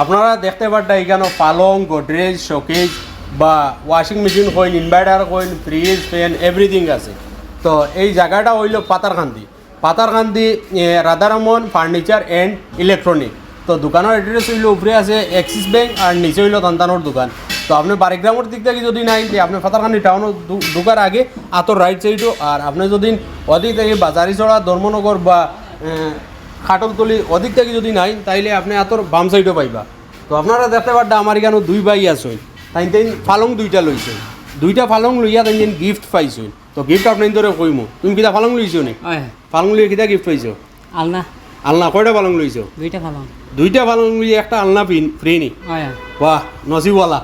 আপনারা দেখতে পারটা এখানে পালং, গোদরেজ, শোকেজ বা ওয়াশিং মেশিন কইন ইনভার্টার কইন ফ্রিজ ফ্যান এভরিথিং আছে। তো এই জায়গাটা হইল Patharkandi Patharkandi Radharaman furniture and electronic তো দোকানের অ্যাড্রেস হইল উপরে আছে এক্সিস ব্যাঙ্ক আর নিচে হইল তান্তানোর দোকান। তো আপনি বারিগ্রামের দিক থেকে যদি নাই আপনি ফাতারকান্দি টাউনের ঢুকার আগে আতর রাইট সাইডও আর আপনি যদি অধিক থেকে বাজারি চড়া ধর্মনগর বা খাটলতলি অধিক থেকে যদি নাই তাইলে আপনি আতর বাম সাইডও পাইবা। তো আপনারা দেখতে পারটা আমার এখানে দুই ভাই আছে তাই তাই ফালং দুইটা লইছে দুইটা ফালং লইয়া তাই গিফট পাইছো তো গিফট আপনি ধরে কইমু। তুমি কিতা ফালং লইছো নি? ফালং লইয়া কিতা গিফট পাইছো? আলনা। আলনা কয়টা ফালং লইছো? দুইটা ভালো দুইটা ফালং লইয়া একটা আলনা পিন ফ্রি নি? বাহ নসিবওয়ালা।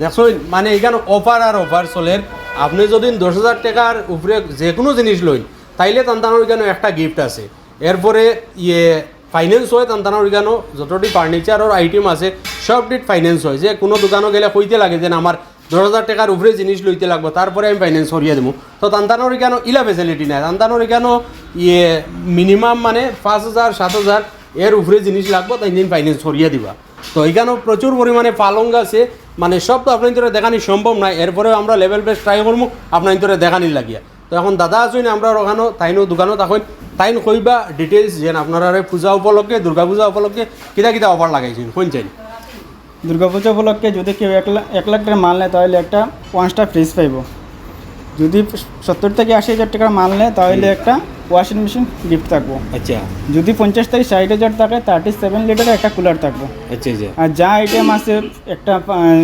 দেখছ মানে এখানে অফার আর অফার চলের। আপনি যদি দশ হাজার টাকার উপরে যে কোনো জিনিস লই তাইলে তান্তানোর এখানে একটা গিফট আছে। এরপরে ইয়ে ফাইন্যান্স হয় তান্তানোর এখানে যতটি ফার্নিচারের আইটেম আছে সবটির ফাইন্যান্স হয়। যে কোনো দোকানও গেলে কইতে লাগে যে আমার দশ হাজার টাকার উপরে জিনিস লইতে লাগবে তারপরে আমি ফাইন্যান্স করিয়ে দেবো তো তান্তানোর এখানে ইলা ফেসিলিটি নাই। তান্তানোর এখানে ইয়ে মিনিমাম মানে পাঁচ হাজার সাত হাজার এর উপরে জিনিস লাগবে তাই দিন ফাইন্যান্স করিয়ে দিবা। তো এখানেও প্রচুর পরিমাণে পালং আছে। মানে সব তো আপনার ভিতরে দেখানি সম্ভব নয় এরপরেও আমরা লেভেল বেস ট্রাই করব আপনার ভিতরে দেখানি লাগিয়া। তো এখন দাদা আছেন আমরা ওখানে তাইনও দোকানত এখন তাইন কইবা ডিটেলস যেন আপনারা পূজা উপলক্ষে দুর্গা পূজা উপলক্ষে কিতা কিতা অফার লাগাইছেন শুনছেন দুর্গাপূজা উপলক্ষে যদি কেউ এক লাখ এক লাখ টাকা মাল নেয় তাহলে একটা পাঁচটা ফ্রিজ পাইব। যদি সত্তর থেকে আশি হাজার টাকার মাল নেয় তাহলে একটা ওয়াশিং মেশিন গিফট থাকব। আচ্ছা। যদি পঞ্চাশ থেকে ষাট হাজার থাকে থার্টি সেভেন লিটারের একটা কুলার থাকব। আচ্ছা আচ্ছা। আর যা আইটেম আছে একটা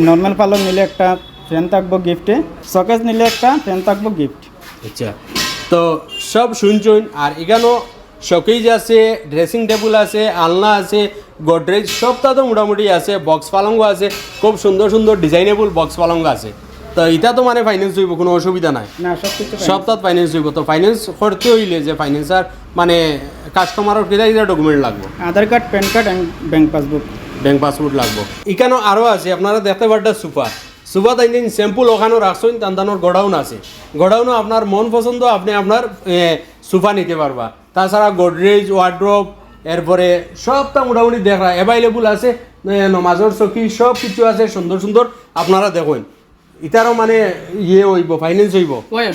নর্মাল পালং নিলে একটা ফ্যান থাকব গিফটে সকেজ নিলে একটা ফ্যান থাকব গিফট আচ্ছা। তো সব শুনছেন আর এখানেও শোকেজ আছে ড্রেসিং টেবিল আছে আলনা আছে গোদরেজ সবটা তো মোটামুটি আছে বক্স পালঙ্গ আছে খুব সুন্দর সুন্দর ডিজাইনেবল বক্স পালঙ্গ আছে। তো এটা তো মানে ফাইন্যান্স হইব কোনো অসুবিধা নাই। না সব কিছু ফাইন্যান্স হইব। তো ফাইন্যান্স করতে হইলে যে ফাইন্যান্সার মানে কাস্টমারের কিতা ডকুমেন্ট লাগবে। Aadhaar card PAN card and bank passbook bank passbook লাগবো। এখানেও আরও আছে আপনারা দেখতে পারটা সুপা সুপা তাই দিন স্যাম্পল ওখানেও রাখছেন তান্তানোর গোডাউন আছে। গোডাউনও আপনার মন পছন্দ আপনি আপনার সুফা নিতে পারবা তাছাড়া গোদরেজ ওয়ার্ড্রপ এরপরে সবটা মোটামুটি দেখা অ্যাভেলেবল আছে নমাজর চকি সব কিছু আছে সুন্দর সুন্দর আপনারা দেখুন। ইতারও মানে ইয়ে হইব ফাইন্যান্স হইব।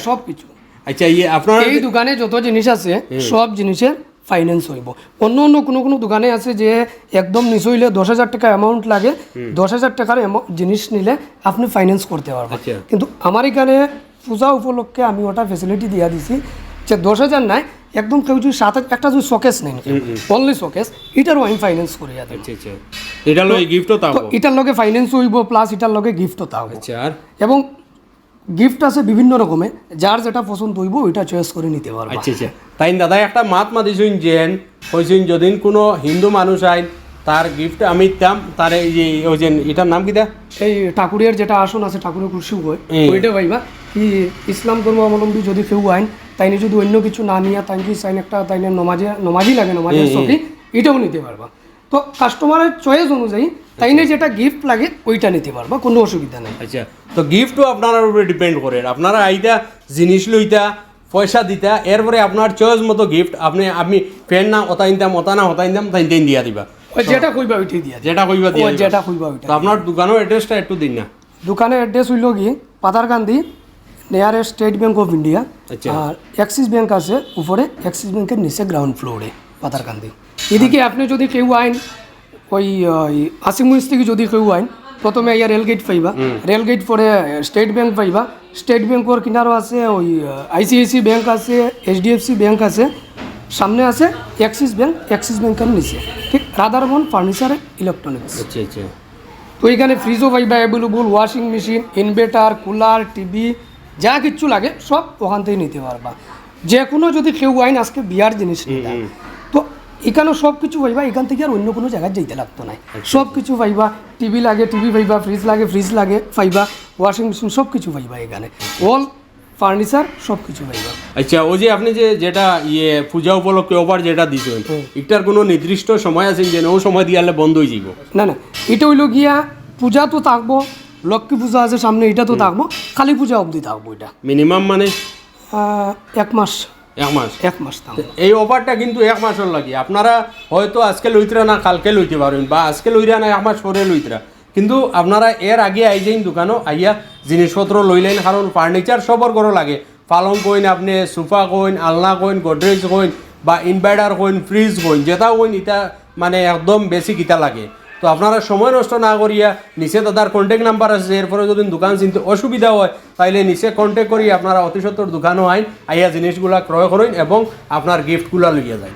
সব কিছু। আচ্ছা ইয়ে আপনার এই দোকানে যত জিনিস আছে সব জিনিসের ফাইন্যান্স হইব। অন্য অন্য কোনো কোনো দোকানে আছে যে একদম নিচে হইলে দশ হাজার টাকা অ্যামাউন্ট লাগে দশ হাজার টাকার জিনিস নিলে আপনি ফাইন্যান্স করতে পারবেন। আচ্ছা। কিন্তু আমার এখানে পূজা উপলক্ষে আমি ওটা ফেসিলিটি দিয়া দিছি যে দশ হাজার নাই একদম কেউ যদি সাত হাজার- একটা যদি শোকেস নেন অনলি শোকেস এটারও আমি ফাইন্যান্স দিই আচ্ছা আচ্ছা। গিফটও তাও এটার লগে ফাইন্যান্স হইব প্লাস এটার লগে গিফটও তাও এবং গিফট আছে বিভিন্ন রকমের। যার যেটা পছন্দ হইব ওইটা চয়েস করে নিতে পারবা। আচ্ছা আচ্ছা। তাই দাদা একটা মাত মাতিছুন যেন কইছুন যদি কোনো হিন্দু মানুষ আইন তার গিফট আমি দিতাম তার এই যে ওই যে এটার নাম কিটা এই ঠাকুরের যেটা আসন আছে ঠাকুরের কুর্সি হয় ওইটা ভাইবা কি ইসলাম ধর্ম অবলম্বী যদি কেউ আইন তাইনি যদি অন্য কিছু না নিয়ে তাই কি সাইন একটা তাইনে নমাজে নমাজি লাগে নমাজের চকি এটাও নিতে পারবা। তো কাস্টমারের চয়েস অনুযায়ী তাইনে যেটা গিফট লাগে ওইটা নিতে পারবা কোনো অসুবিধা নেই। আচ্ছা তো গিফটও আপনার উপরে ডিপেন্ড করে। আপনারা আইতা জিনিস লইতা পয়সা দিতা এরপরে আপনার চয়েস মতো গিফট আপনি আমি ফ্যান না ওতা ইনতাম ওতা না ওতা ইনতাম তাই দিয়া দিবা। ওই যেটা কইবা ওইটাই দিয়া যেটা কইবা দিয়া। যেটা কইবা ওইটা তো আপনার দোকানের অ্যাড্রেসটা একটু দিন না। দোকানের অ্যাড্রেস হইল কি Patharkandi nearest State Bank of India আচ্ছা। আর অ্যাক্সিস ব্যাংক আছে উপরে অ্যাক্সিস ব্যাংকের নিচে গ্রাউন্ড ফ্লোরে পাতারকান্দি। এদিকে আপনি যদি কেউ আইন ওই আসিমুইস থেকে যদি কেউ আইন প্রথমে ইয়া রেলগেট পাইবা রেলগেট পরে স্টেট ব্যাংক পাইবা স্টেট ব্যাংকর কিনারও আছে ওই আইসিআইসি ব্যাংক আছে এইচডিএফসি ব্যাংক আছে সামনে আছে অ্যাক্সিস ব্যাংক অ্যাক্সিস ব্যাংকের নিচে ঠিক? রাধারমন ফার্নিচার ইলেকট্রনিক্স আচ্ছা আচ্ছা। তো এখানে ফ্রিজও পাইবা available washing machine inverter cooler TV যা কিচ্ছু লাগে সব ওখান থেকে নিতে পারবা। যে কোনো যদি কেউ আইন আজকে বিয়ার জিনিস নিতে। তো এখানে সব কিছু পাইবা এখান থেকে আর অন্য কোনো জায়গায় যেতে লাগতো না। সব কিছু পাইবা টিভি লাগে টিভি পাইবা ফ্রিজ লাগে ফ্রিজ লাগে পাইবা ওয়াশিং মেশিন সব কিছু পাইবা এখানে। অল ফার্নিচার সব কিছু পাইবা আচ্ছা ওই যে আপনি যে যেটা ইয়ে পূজা উপলক্ষে অফার যেটা দিছেন এটার কোনো নির্দিষ্ট সময় আছে যে ও সময় দিয়ালে বন্ধ হয়ে যাব না না এটা হইল গিয়া পূজা তো থাকব লক্ষ্মী পূজা আছে সামনে এটা তো থাকব কালী পূজা অবধি থাকব এটা। মিনিমাম মানে? এক মাস। এক মাস। এক মাস এই অফারটা কিন্তু এক মাসের লাগে। আপনারা হয়তো আজকে লইতরা না কালকে লইতে পারবেন বা আজকে লইরা না এক মাস পরে লইতরা। কিন্তু আপনারা এর আগে আইজেন দোকানও আইয়া জিনিসপত্র লইলেন কারণ ফার্নিচার সবর করে লাগে। পালং কইন আপনি সোফা কইন আলনা কইন গোদরেজ কইন বা ইনভার্টার কইন ফ্রিজ কইন যেটা কইন ইটা মানে একদম বেশি কিতা লাগে। তো আপনারা সময় নষ্ট না করিয়া নিচে দাদার কন্ট্যাক্ট নাম্বার আছে, এরপরে যদি দোকান চিনতে অসুবিধা হয়, তাইলে নিচে কন্ট্যাক্ট করি আপনারা অতি সত্তর দোকানও আইন, আইয়া জিনিসগুলা ক্রয় করেন এবং আপনার গিফটগুলা লইয়া যায়